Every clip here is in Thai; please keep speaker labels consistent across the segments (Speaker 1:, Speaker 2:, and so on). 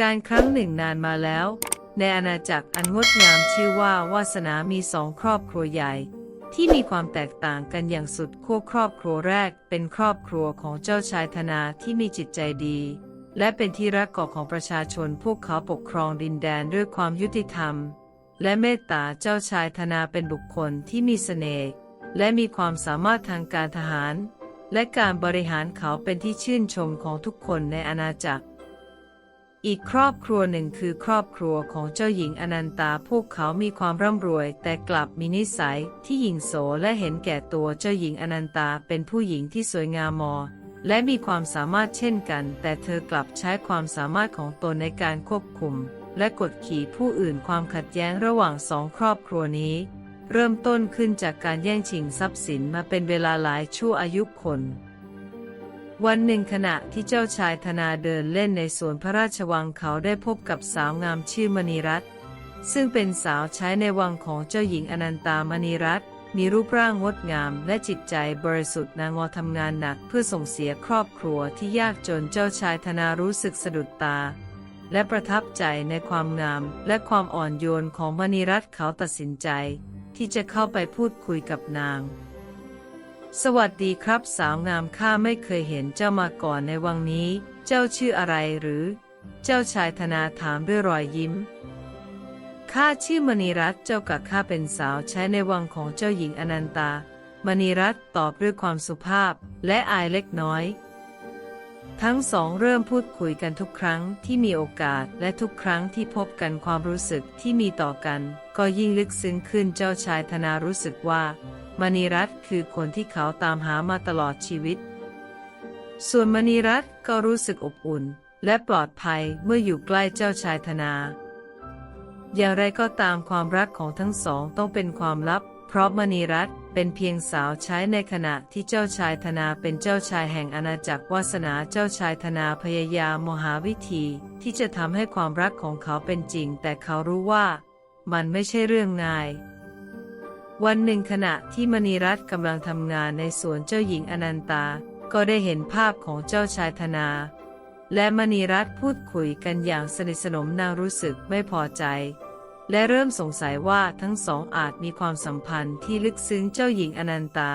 Speaker 1: การครั้งหนึ่งนานมาแล้ว ในอาณาจักรอันงดงามชื่อว่าวาสนามีสองครอบครัวใหญ่ ที่มีความแตกต่างกันอย่างสุดขั้วครอบครัวแรกเป็นครอบครัวของเจ้าชายธนาที่มีจิตใจดี และเป็นที่รักกอของประชาชนพวกเขาปกครองดินแดนด้วยความยุติธรรม และเมตตาเจ้าชายธนาเป็นบุคคลที่มีเสน่ห์และมีความสามารถทางการทหาร และการบริหารเขาเป็นที่ชื่นชมของทุกคนในอาณาจักร อีกครอบครัวหนึ่งคือครอบครัวของเจ้าหญิงอนันตาพวกเขามีความร่ำรวย แต่กลับมีนิสัยที่หยิ่งโสและเห็นแก่ตัวเจ้าหญิงอนันตาเป็นผู้หญิงที่สวยงามมอ และมีความสามารถเช่นกัน แต่เธอกลับใช้ความสามารถของตนในการควบคุม และกดขี่ผู้อื่นความขัดแย้งระหว่างสองครอบครัวนี้ เริ่มต้นขึ้นจากการแย่งชิงทรัพย์สินมาเป็นเวลาหลายชั่วอายุคน วันหนึ่งขณะที่เจ้าชายธนาเดินเล่นในสวนพระราชวังเขาได้พบกับสาวงามชื่อมณีรัตน์ซึ่งเป็นสาวใช้ในวังของเจ้าหญิงอนันตามณีรัตน์มีรูปร่างงดงามและจิตใจบริสุทธิ์นางอทำงานหนักเพื่อส่งเสียครอบครัวที่ยากจนเจ้าชายธนารู้สึกสะดุดตา และประทับใจในความงามและความอ่อนโยนของมณีรัตน์เขาตัดสินใจ ที่จะเข้าไปพูดคุยกับนาง สวัสดีครับ สาวงามข้าไม่เคยเห็นเจ้ามาก่อนในวังนี้ เจ้าชื่ออะไรหรือ เจ้าชายธนาถามด้วยรอยยิ้มข้าชื่อมณีรัตน์เจ้ากับข้าเป็นสาวใช้ในวังของเจ้าหญิงอนันตา มณีรัตน์ตอบด้วยความสุภาพและอายเล็กน้อย ทั้งสองเริ่มพูดคุยกันทุกครั้งที่มีโอกาสและทุกครั้งที่พบกันความรู้สึกที่มีต่อกัน ก็ยิ่งลึกซึ้งขึ้นเจ้าชายธนารู้สึกว่า มณีรัตน์คือคนที่เขาตามหามาตลอดชีวิต ส่วนมณีรัตน์ก็รู้สึกอบอุ่น และปลอดภัยเมื่ออยู่ใกล้เจ้าชายธนา อย่างไรก็ตามความรักของทั้งสองต้องเป็นความลับ เพราะมณีรัตน์เป็นเพียงสาวใช้ในขณะที่เจ้าชายธนาเป็นเจ้าชายแห่งอาณาจักรวาสนาเจ้าชายธนาพยายามมหาวิธี ที่จะทำให้ความรักของเขาเป็นจริง แต่เขารู้ว่า มันไม่ใช่เรื่องง่าย วันหนึ่งขณะที่มณีรัตน์กำลังทำงานในสวนเจ้าหญิงอนันตา ก็ได้เห็นภาพของเจ้าชายธนา และมณีรัตน์พูดคุยกันอย่างสนิทสนมนางรู้สึกไม่พอใจ และเริ่มสงสัยว่าทั้งสองอาจมีความสัมพันธ์ที่ลึกซึ้งเจ้าหญิงอนันตา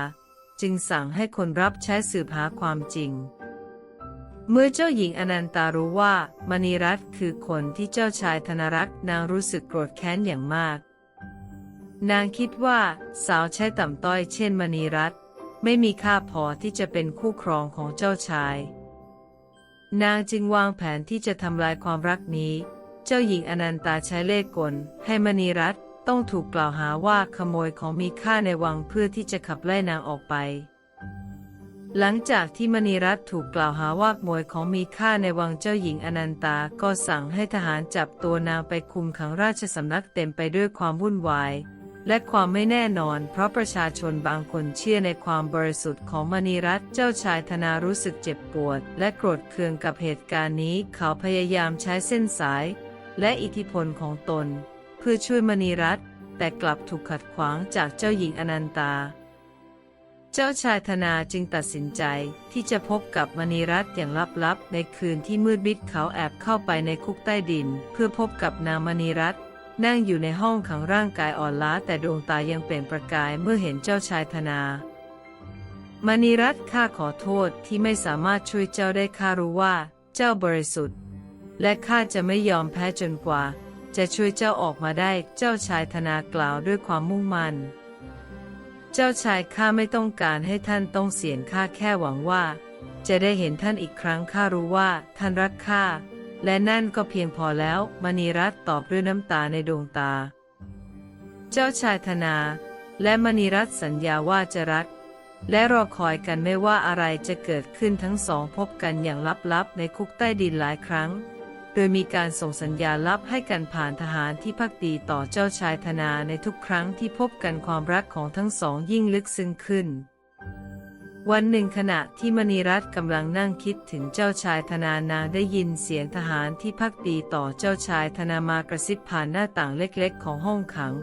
Speaker 1: จึงสั่งให้คนรับใช้สืบหาความจริง เมื่อเจ้าหญิงอนันตารู้ว่ามณีรัตน์คือคนที่เจ้าชายธนรักษ์นางรู้สึกโกรธแค้นอย่างมาก นางคิดว่าสาวใช้ต่ำต้อยเช่นมณีรัตน์ไม่มีค่าพอที่จะเป็นคู่ครองของเจ้าชาย นางจึงวางแผนที่จะทำลายความรักนี้ เจ้าหญิงอนันตาใช้เล่ห์กลให้มณีรัตน์ต้องถูกกล่าวหาว่าขโมยของมีค่าในวังเพื่อที่จะขับไล่นางออกไป หลังจากที่มณีรัตน์ถูกกล่าวหาว่าขโมยของมีค่าในวังเจ้าหญิงอนันตาก็สั่งให้ทหารจับตัวนางไปคุมขังราชสำนักเต็มไปด้วยความวุ่นวาย และความไม่แน่นอน เพราะประชาชนบางคนเชื่อในความบริสุทธิ์ของมณีรัตน์เจ้าชายธนารู้สึกเจ็บปวด และโกรธเคืองกับเหตุการณ์นี้ เขาพยายามใช้เส้นสาย และอิทธิพลของตน เพื่อช่วยมณีรัตน์แต่กลับถูกขัดขวางจากเจ้าหญิงอนันตา เจ้าชายธนาจึงตัดสินใจที่จะพบกับมณีรัตน์อย่างลับๆ ในคืนที่มืดมิดเขาแอบเข้าไปในคุกใต้ดิน เพื่อพบกับนางมณีรัตน์ นั่งอยู่ในห้องขังร่างกายอ่อนล้าแต่ดวงตายังเปล่งประกายเมื่อเห็นเจ้าชายธนามณีรัตน์ข้าขอโทษที่ไม่สามารถช่วยเจ้าได้ข้ารู้ว่า เจ้าบริสุทธิ์ และข้าจะไม่ยอมแพ้จนกว่า จะช่วยเจ้าออกมาได้เจ้าชายธนากล่าวด้วยความมุ่งมั่น เจ้าชายข้าไม่ต้องการให้ท่านต้องเสียนข้าแค่หวังว่า จะได้เห็นท่านอีกครั้งข้ารู้ว่าท่านรักข้า และนั่นก็เพียงพอแล้วมณีรัตตอบด้วยน้ำตาในดวงตา เจ้าชายธนา และมณีรัตสัญญาว่าจะรัก และรอคอยกันไม่ว่าอะไรจะเกิดขึ้นทั้งสองพบกันอย่างลับๆ ในคุกใต้ดินหลายครั้ง โดยมีการส่งสัญญาลับให้กันผ่านทหารที่พักดีต่อเจ้าชายธนาในทุกครั้งที่พบกันความรักของทั้งสองยิ่งลึกซึ้งขึ้น วันหนึ่งขณะที่มณีรัตน์กำลังนั่งคิดถึงเจ้าชายธนานางได้ยินเสียงทหารที่พักดีต่อเจ้าชายธนามากระซิบผ่านหน้าต่างเล็กๆ ของห้องขัง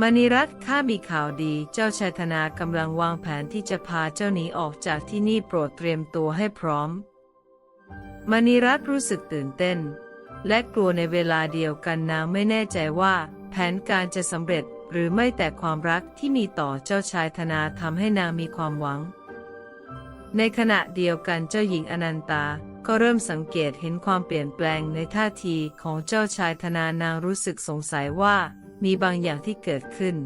Speaker 1: มณีรัตน์ข้ามีข่าวดีเจ้าชายธนากำลังวางแผนที่จะพาเจ้าหนีออกจากที่นี่โปรดเตรียมตัวให้พร้อมมมณีรัตน์รู้สึกตื่นเต้น และกลัวในเวลาเดียวกันนางไม่แน่ใจว่า แผนการจะสำเร็จ หรือไม่แต่ความรักที่มีต่อเจ้าชายธนาทำให้นางมีความหวัง ในขณะเดียวกันเจ้าหญิงอนันตาก็เริ่มสังเกตเห็นความเปลี่ยนแปลงในท่าทีของเจ้าชายธนานางรู้สึกสงสัยว่ามีบางอย่างที่เกิดขึ้น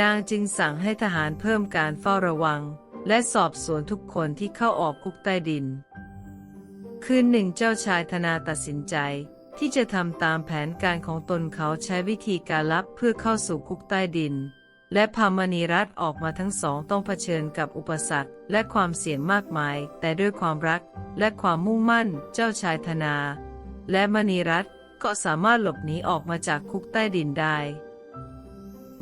Speaker 1: นางจึงสั่งให้ทหารเพิ่มการเฝ้าระวัง และสอบสวนทุกคนที่เข้าออกคุกใต้ดิน คืนหนึ่งเจ้าชายธนาตัดสินใจ ที่จะทำตามแผนการของตนเขาใช้วิธีการลับเพื่อเข้าสู่คุกใต้ดิน และพามณีรัตออกมาทั้งสองต้องเผชิญกับอุปสรรคและความเสี่ยงมากมาย แต่ด้วยความรักและความมุ่งมั่นเจ้าชายธนา และมณีรัตก็สามารถหลบหนีออกมาจากคุกใต้ดินได้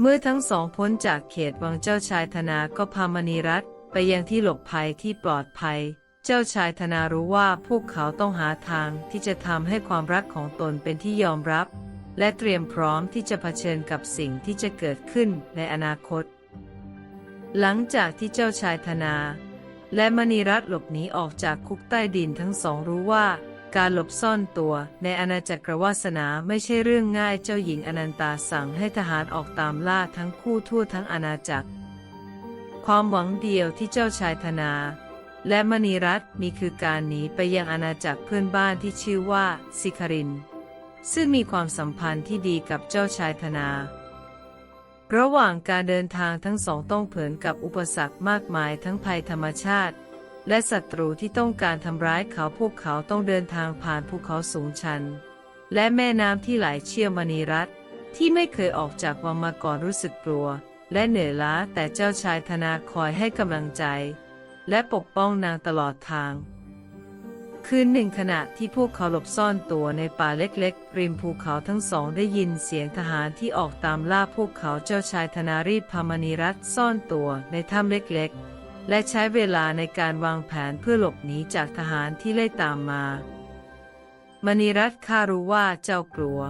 Speaker 1: เมื่อทั้งสองพ้นจากเขตวังเจ้าชายธนาก็พามณีรัตไปยังที่หลบภัยที่ปลอดภัย เจ้าชายธนารู้ว่าพวกเขาต้องหาทางที่จะทำให้ความรักของตนเป็นที่ยอมรับ และเตรียมพร้อมที่จะเผชิญกับสิ่งที่จะเกิดขึ้นในอนาคต หลังจากที่เจ้าชายธนา และมณีรัตนหลบหนีออกจากคุกใต้ดินทั้งสองรู้ว่าการหลบซ่อนตัวในอาณาจักรวาสนาไม่ใช่เรื่องง่ายเจ้าหญิงอนันตาสั่งให้ทหารออกตามล่าทั้งคู่ทั่วทั้งอาณาจักร ความหวังเดียวที่เจ้าชายธนา และมณีรัตน์มีคือการหนีไปยังอาณาจักรเพื่อนบ้านที่ชื่อว่าสิคาริน ซึ่งมีความสัมพันธ์ที่ดีกับเจ้าชายธนา ระหว่างการเดินทางทั้งสองต้องเผชิญกับอุปสรรคมากมายทั้งภัยธรรมชาติ และศัตรูที่ต้องการทำร้ายเขาพวกเขาต้องเดินทางผ่านภูเขาสูงชัน และแม่น้ำที่ไหลเชี่ยวมณีรัตน์ที่ไม่เคยออกจากวังมาก่อนรู้สึกกลัว และเหนื่อยล้าแต่เจ้าชายธนาคอยให้กำลังใจ และปกป้องนางตลอดทาง คืนหนึ่งขณะที่พวกเขาหลบซ่อนตัวในป่าเล็กๆ ริมภูเขาทั้งสองได้ยินเสียงทหารที่ออกตามล่าพวกเขาเจ้าชายธนารีพามณีรัตซ่อนตัวในถ้ำเล็กๆ และใช้เวลาในการวางแผนเพื่อหลบหนีจากทหารที่ไล่ตามมามณีรัตข้ารู้ว่าเจ้ากลัว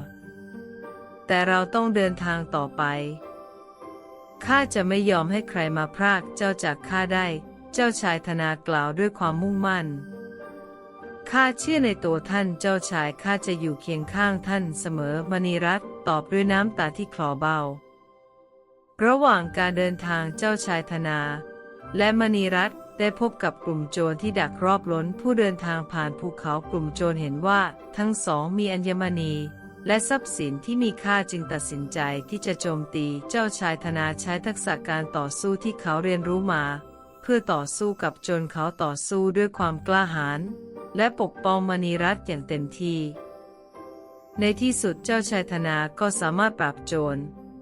Speaker 1: แต่เราต้องเดินทางต่อไปข้าจะไม่ยอมให้ใครมาพรากเจ้าจากข้าได้ เจ้าชายธนากล่าวด้วยความมุ่งมั่น ข้าเชื่อในตัวท่านเจ้าชายข้าจะอยู่เคียงข้างท่านเสมอมณีรัตน์ตอบด้วยน้ำตาที่คลอเบา ระหว่างการเดินทางเจ้าชายธนา และมณีรัตน์ได้พบกับกลุ่มโจรที่ดักรอบล้นผู้เดินทางผ่านภูเขากลุ่มโจรเห็นว่าทั้งสองมีอัญมณี และทรัพย์สินที่มีค่าจึงตัดสินใจที่จะโจมตีเจ้าชายธนาใช้ทักษะการต่อสู้ที่เขาเรียนรู้มา พื่อต่อสู้กับโจรเขาต่อสู้ด้วยความกล้าหาญและปกป้องมณีรัตน์อย่างเต็มที่ ในที่สุดเจ้าชายธนาก็สามารถปราบโจร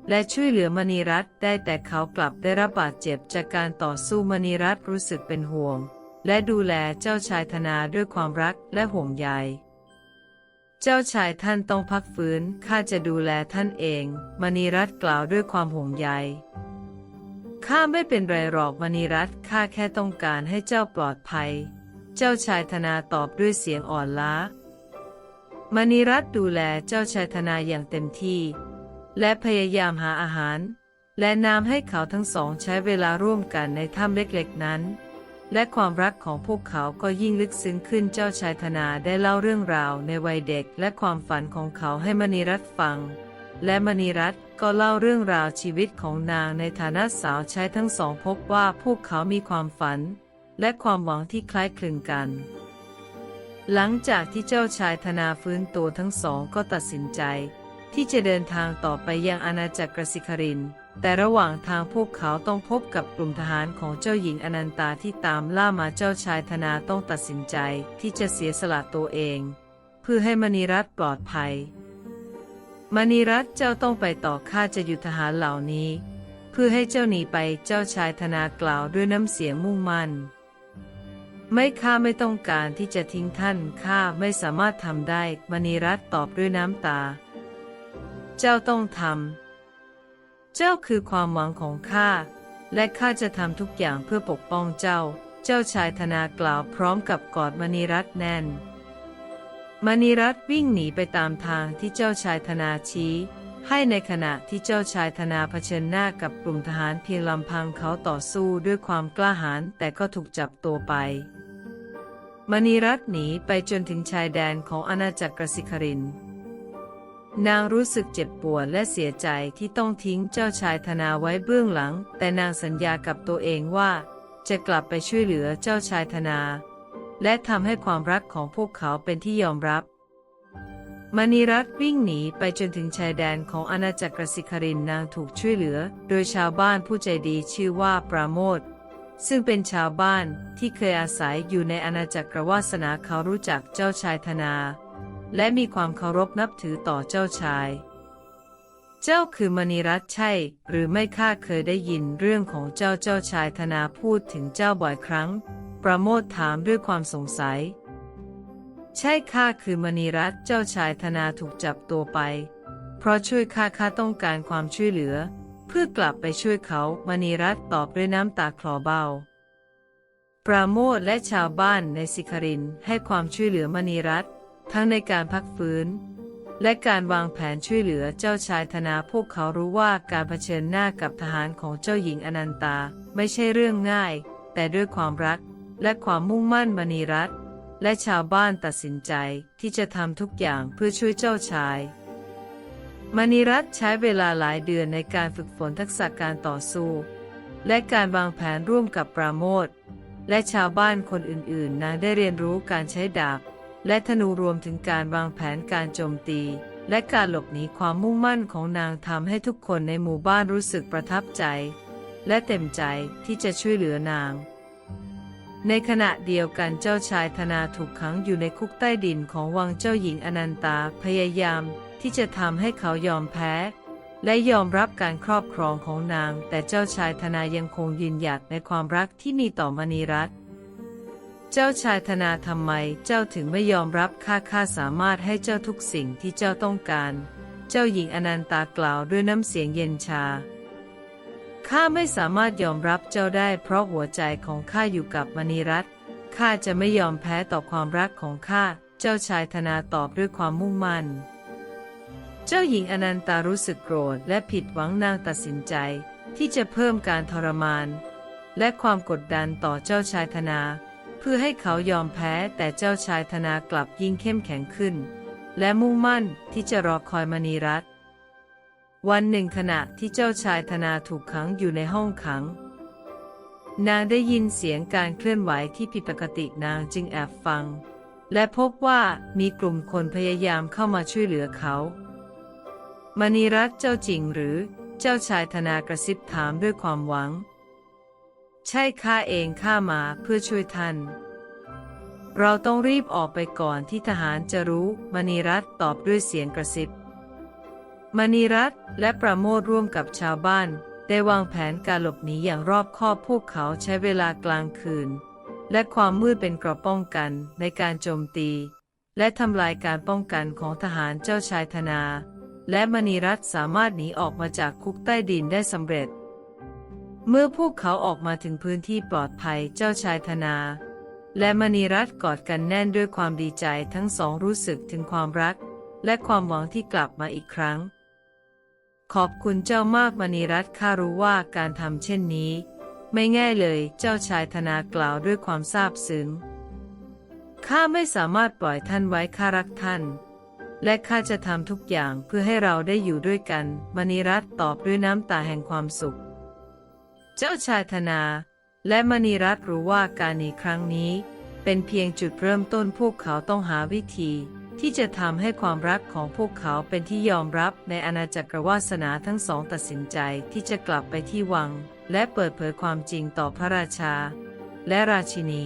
Speaker 1: และช่วยเหลือมณีรัตน์ได้แต่เขากลับได้รับบาดเจ็บจากการต่อสู้มณีรัตน์รู้สึกเป็นห่วง และดูแลเจ้าชายธนาด้วยความรักและห่วงใย เจ้าชายท่านต้องพักฟื้นข้าจะดูแลท่านเอง มณีรัตน์กล่าวด้วยความห่วงใย ข้าไม่เป็นไรหรอกมณีรัตน์ข้าแค่ต้องการให้เจ้าปลอดภัย เจ้าชายธนาตอบด้วยเสียงอ่อนล้ามณีรัตน์ดูแลเจ้าชายธนาอย่างเต็มที่ และพยายามหาอาหาร และน้ำให้เขาทั้งสองใช้เวลาร่วมกันในถ้ำเล็กๆนั้น และความรักของพวกเขาก็ยิ่งลึกซึ้งขึ้นเจ้าชายธนาได้เล่าเรื่องราวในวัยเด็กและความฝันของเขาให้มณีรัตน์ฟัง และมณีรัตน ก็เล่าเรื่องราวชีวิตของนางในฐานะสาวใช้ทั้งสองพบว่าพวกเขามีความฝัน และความหวังที่คล้ายคลึงกัน หลังจากที่เจ้าชายธนาฟื้นตัวทั้งสองก็ตัดสินใจ ที่จะเดินทางต่อไปยังอาณาจักรกสิคริน แต่ระหว่างทางพวกเขาต้องพบกับกลุ่มทหารของเจ้าหญิงอนันตาที่ตามล่ามาเจ้าชายธนาต้องตัดสินใจที่จะเสียสละตัวเอง เพื่อให้มณีรัตน์ปลอดภัย มณีรัตน์เจ้าต้องไปต่อข้าจะหยุดทหารเหล่านี้ เพื่อให้เจ้าหนีไปเจ้าชายธนากล่าวด้วยน้ำเสียงมุ่งมั่น ไม่ข้าไม่ต้องการที่จะทิ้งท่านข้าไม่สามารถทำได้ มณีรัตน์ตอบด้วยน้ำตา เจ้าต้องทำเจ้าคือความหวังของข้าและข้าจะทำทุกอย่างเพื่อปกป้องเจ้า เจ้าชายธนากล่าวพร้อมกับกอดมณีรัตน์แน่น มณีรัตน์วิ่งหนีไปตามทางที่เจ้าชายธนาชี้ ให้ในขณะที่เจ้าชายธนาเผชิญหน้ากับกลุ่มทหารเพียงลำพังเขาต่อสู้ด้วยความกล้าหาญแต่ก็ถูกจับตัวไป มณีรัตน์หนีไปจนถึงชายแดนของอาณาจักรกสิครินนางรู้สึกเจ็บปวดและเสียใจที่ต้องทิ้งเจ้าชายธนาไว้เบื้องหลัง แต่นางสัญญากับตัวเองว่า จะกลับไปช่วยเหลือเจ้าชายธนา และทำให้ความรักของพวกเขาเป็นที่ยอมรับ มณีรัตน์วิ่งหนีไปจนถึงชายแดนของอาณาจักรกสิครินนางถูกช่วยเหลือ โดยชาวบ้านผู้ใจดีชื่อว่าปราโมทซึ่งเป็นชาวบ้านที่เคยอาศัยอยู่ในอาณาจักรวาสนาเขารู้จักเจ้าชายธนา และมีความเคารพนับถือต่อเจ้าชาย เจ้าคือมณีรัตน์ใช่ หรือไม่ข้าเคยได้ยินเรื่องของเจ้าเจ้าชายธนาพูดถึงเจ้าบ่อยครั้ง ประโมทถามด้วยความสงสัย ใช่ข้าคือมณีรัตน์เจ้าชายธนาถูกจับตัวไป เพราะช่วยข้าข้าต้องการความช่วยเหลือ เพื่อกลับไปช่วยเขามณีรัตน์ตอบด้วยน้ำตาคลอเบาปราโมทและชาวบ้านในสิครินให้ความช่วยเหลือมณีรัตน์ทั้งในการพักฟื้น และการวางแผนช่วยเหลือเจ้าชายธนาพวกเขารู้ว่าการเผชิญหน้ากับทหารของเจ้าหญิงอนันตาไม่ใช่เรื่องง่าย แต่ด้วยความรักและความมุ่งมั่นมณีรัตน์และชาวบ้านตัดสินใจที่จะทำทุกอย่างเพื่อช่วยเจ้าชาย มณีรัตน์ใช้เวลาหลายเดือนในการฝึกฝนทักษะการต่อสู้ และการวางแผนร่วมกับปราโมทและชาวบ้านคนอื่นๆนางได้เรียนรู้การใช้ดาบ และธนูรวมถึงการวางแผนการโจมตี และการหลบหนีความมุ่งมั่นของนางทำให้ทุกคนในหมู่บ้านรู้สึกประทับใจ และเต็มใจที่จะช่วยเหลือนาง ในขณะเดียวกันเจ้าชายธนาถูกขังอยู่ในคุกใต้ดินของวังเจ้าหญิงอนันตาพยายามที่จะทำให้เขายอมแพ้ และยอมรับการครอบครองของนาง แต่เจ้าชายธนายังคงยืนหยัดในความรักที่มีต่อมณีรัตน์ เจ้าชายธนาทำไมเจ้าถึงไม่ยอมรับข้าข้าสามารถให้เจ้าทุกสิ่งที่เจ้าต้องการ เจ้าหญิงอนันตากล่าวด้วยน้ำเสียงเย็นชา ข้าไม่สามารถยอมรับเจ้าได้ เพราะหัวใจของข้าอยู่กับมณีรัตน์ข้าจะไม่ยอมแพ้ต่อความรักของข้า เจ้าชายธนาตอบด้วยความมุ่งมั่น เจ้าหญิงอนันตารู้สึกโกรธและผิดหวังนางตัดสินใจ ที่จะเพิ่มการทรมาน และความกดดันต่อเจ้าชายธนา พื่อให้เขายอมแพ้แต่เจ้าชายธนากลับยิ่งเข้มแข็งขึ้น และมุ่งมั่นที่จะรอคอยมณีรัตน์วันหนึ่งขณะที่เจ้าชายธนาถูกขังอยู่ในห้องขัง นางได้ยินเสียงการเคลื่อนไหวที่ผิดปกตินางจึงแอบฟัง และพบว่ามีกลุ่มคนพยายามเข้ามาช่วยเหลือเขา มณีรัตน์เจ้าจริงหรือเจ้าชายธนากระซิบถามด้วยความหวัง ใช่ข้าเองข้ามาเพื่อช่วยท่าน เราต้องรีบออกไปก่อนที่ทหารจะรู้ มณีรัตตอบด้วยเสียงกระซิบ มณีรัตและประโมทร่วมกับชาวบ้าน ได้วางแผนการหลบหนีอย่างรอบคอบพวกเขาใช้เวลากลางคืน และความมืดเป็นเกราะป้องกันในการโจมตี และทำลายการป้องกันของทหารเจ้าชายธนา และมณีรัตสามารถหนีออกมาจากคุกใต้ดินได้สำเร็จ เมื่อพวกเขาออกมาถึงพื้นที่ปลอดภัยเจ้าชายธนา และมณีรัตน์กอดกันแน่นด้วยความดีใจทั้งสองรู้สึกถึงความรัก และความหวังที่กลับมาอีกครั้ง ขอบคุณเจ้ามากมณีรัตน์ข้ารู้ว่าการทำเช่นนี้ ไม่ง่ายเลยเจ้าชายธนากล่าวด้วยความซาบซึ้งข้าไม่สามารถปล่อยท่านไว้ข้ารักท่าน และข้าจะทำทุกอย่างเพื่อให้เราได้อยู่ด้วยกัน มณีรัตน์ตอบด้วยน้ำตาแห่งความสุข เจ้าชายธนา และมณีรัตน์รู้ว่าการหนีครั้งนี้ เป็นเพียงจุดเริ่มต้นพวกเขาต้องหาวิธี ที่จะทำให้ความรักของพวกเขาเป็นที่ยอมรับในอาณาจักรวาสนาทั้งสองตัดสินใจที่จะกลับไปที่วัง และเปิดเผยความจริงต่อพระราชา และราชินี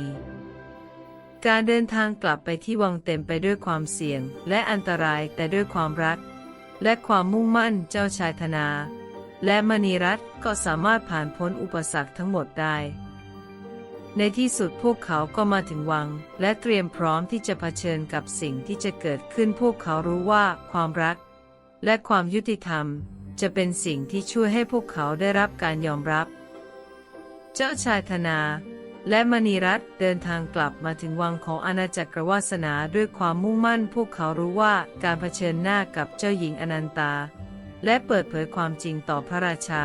Speaker 1: การเดินทางกลับไปที่วังเต็มไปด้วยความเสี่ยง และอันตรายแต่ด้วยความรัก และความมุ่งมั่นเจ้าชายธนา และมณีรัตน์ก็สามารถผ่านพ้นอุปสรรคทั้งหมดได้ ในที่สุดพวกเขาก็มาถึงวัง และเตรียมพร้อมที่จะเผชิญกับสิ่งที่จะเกิดขึ้นพวกเขารู้ว่าความรัก และความยุติธรรม จะเป็นสิ่งที่ช่วยให้พวกเขาได้รับการยอมรับ เจ้าชายธนา และมณีรัตน์เดินทางกลับมาถึงวังของอาณาจักรวาสนาด้วยความมุ่งมั่น พวกเขารู้ว่าการเผชิญหน้ากับเจ้าหญิงอนันตา และเปิดเผยความจริงต่อพระราชา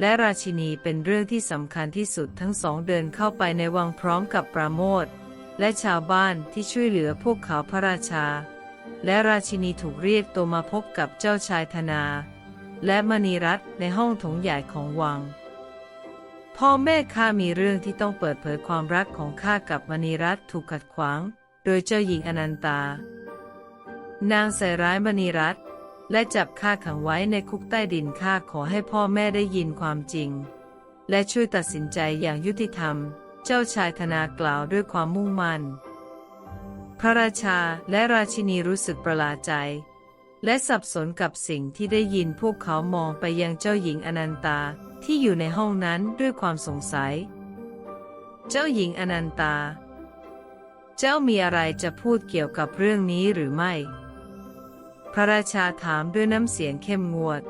Speaker 1: และราชินีเป็นเรื่องที่สำคัญที่สุดทั้งสองเดินเข้าไปในวังพร้อมกับปราโมทและชาวบ้านที่ช่วยเหลือพวกเขาพระราชา และราชินีถูกเรียกตัวมาพบกับเจ้าชายธนา และมณีรัตน์ในห้องถงใหญ่ของวัง พ่อแม่ข้ามีเรื่องที่ต้องเปิดเผยความรักของข้ากับมณีรัตน์ถูกขัดขวาง โดยเจ้าหญิงอนันตา นางใส่ร้ายมณีรัตน์ และจับข้าขังไว้ในคุกใต้ดินข้าขอให้พ่อแม่ได้ยินความจริง และช่วยตัดสินใจอย่างยุติธรรม เจ้าชายธนากล่าวด้วยความมุ่งมั่น พระราชาและราชินีรู้สึกประหลาดใจ และสับสนกับสิ่งที่ได้ยินพวกเขามองไปยังเจ้าหญิงอนันตาที่อยู่ในห้องนั้นด้วยความสงสัย เจ้าหญิงอนันตา เจ้ามีอะไรจะพูดเกี่ยวกับเรื่องนี้หรือไม่ พระราชาถามด้วยน้ำเสียงเข้มงวด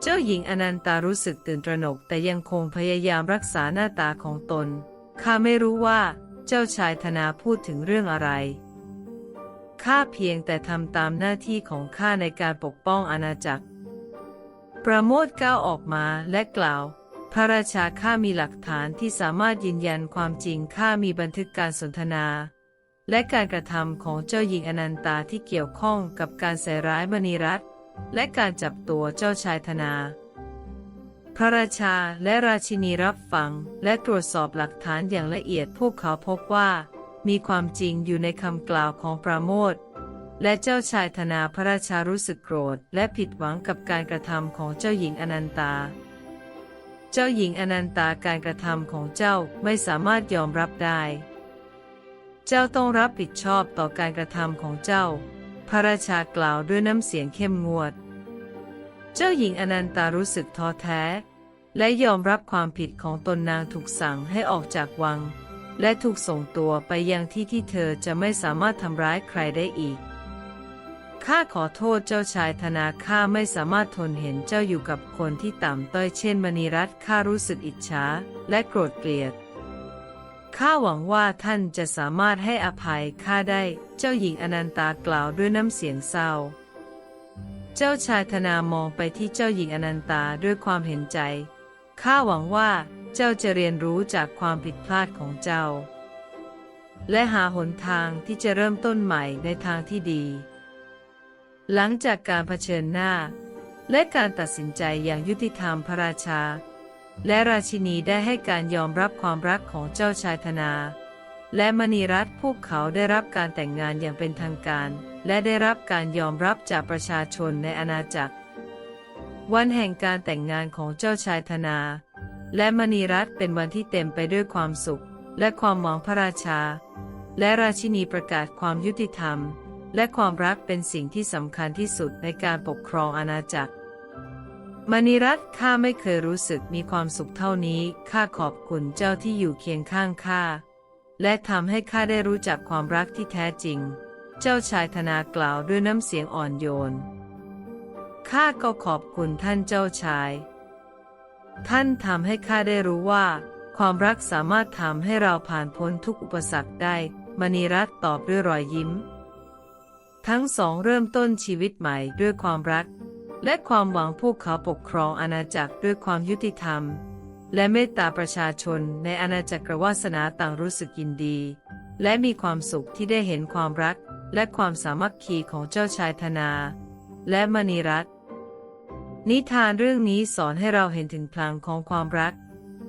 Speaker 1: เจ้าหญิงอนันตารู้สึกตื่นตระหนกแต่ยังคงพยายามรักษาหน้าตาของตน ข้าไม่รู้ว่าเจ้าชายธนาพูดถึงเรื่องอะไร ข้าเพียงแต่ทำตามหน้าที่ของข้าในการปกป้องอาณาจักร ประโมทก้าวออกมาและกล่าว พระราชาข้ามีหลักฐานที่สามารถยืนยันความจริงข้ามีบันทึกการสนทนา และการกระทำของเจ้าหญิงอนันตาที่เกี่ยวข้องกับการใส่ร้ายมณีรัตน์และการจับตัวเจ้าชายธนา พระราชาและราชินีรับฟังและตรวจสอบหลักฐานอย่างละเอียดพวกเขาพบว่า มีความจริงอยู่ในคำกล่าวของปราโมทและเจ้าชายธนาพระราชารู้สึกโกรธ และผิดหวังกับการกระทำของเจ้าหญิงอนันตา เจ้าหญิงอนันตาการกระทำของเจ้าไม่สามารถยอมรับได้ เจ้าต้องรับผิดชอบต่อการกระทำของเจ้า พระราชากล่าวด้วยน้ำเสียงเข้มงวด เจ้าหญิงอนันตารู้สึกท้อแท้ และยอมรับความผิดของตนนางถูกสั่งให้ออกจากวัง และถูกส่งตัวไปยังที่ที่เธอจะไม่สามารถทำร้ายใครได้อีกข้าขอโทษเจ้าชายธนาข้าไม่สามารถทนเห็นเจ้าอยู่กับคนที่ต่ำต้อยเช่นมณีรัตน์ข้ารู้สึกอิจฉาและโกรธเกลียด ข้าหวังว่าท่านจะสามารถให้อภัยข้าได้ เจ้าหญิงอนันตากล่าวด้วยน้ำเสียงเศร้า เจ้าชายธนามองไปที่เจ้าหญิงอนันตาด้วยความเห็นใจ ข้าหวังว่าเจ้าจะเรียนรู้จากความผิดพลาดของเจ้า และหาหนทางที่จะเริ่มต้นใหม่ในทางที่ดี หลังจากการเผชิญหน้า และการตัดสินใจอย่างยุติธรรมพระราชา และราชินีได้ให้การยอมรับความรักของเจ้าชายธนา และมณีรัตน์พวกเขาได้รับการแต่งงานอย่างเป็นทางการ และได้รับการยอมรับจากประชาชนในอาณาจักร วันแห่งการแต่งงานของเจ้าชายธนา และมณีรัตน์เป็นวันที่เต็มไปด้วยความสุข และความหวังพระราชา และราชินีประกาศความยุติธรรม และความรักเป็นสิ่งที่สำคัญที่สุดในการปกครองอาณาจักร มณีรัตน์ข้าไม่เคยรู้สึกมีความสุขเท่านี้ ข้าขอบคุณเจ้าที่อยู่เคียงข้างข้า และทำให้ข้าได้รู้จักความรักที่แท้จริง เจ้าชายธนากล่าวด้วยน้ำเสียงอ่อนโยน ข้าก็ขอบคุณท่านเจ้าชาย ท่านทำให้ข้าได้รู้ว่า ความรักสามารถทำให้เราผ่านพ้นทุกอุปสรรคได้ มณีรัตน์ตอบด้วยรอยยิ้ม ทั้งสองเริ่มต้นชีวิตใหม่ด้วยความรัก และความหวังพวกเขาปกครองอาณาจักรด้วยความยุติธรรม และเมตตาประชาชนในอาณาจักรวาสนาต่างรู้สึกยินดี และมีความสุขที่ได้เห็นความรักและความสามัคคีของเจ้าชายธนา และมณีรัตน์นิทานเรื่องนี้สอนให้เราเห็นถึงพลังของความรัก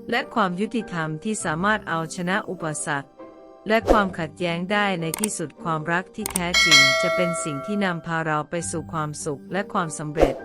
Speaker 1: และความยุติธรรมที่สามารถเอาชนะอุปสรรค และความขัดแย้งได้ในที่สุดความรักที่แท้จริง จะเป็นสิ่งที่นำพาเราไปสู่ความสุขและความสำเร็จ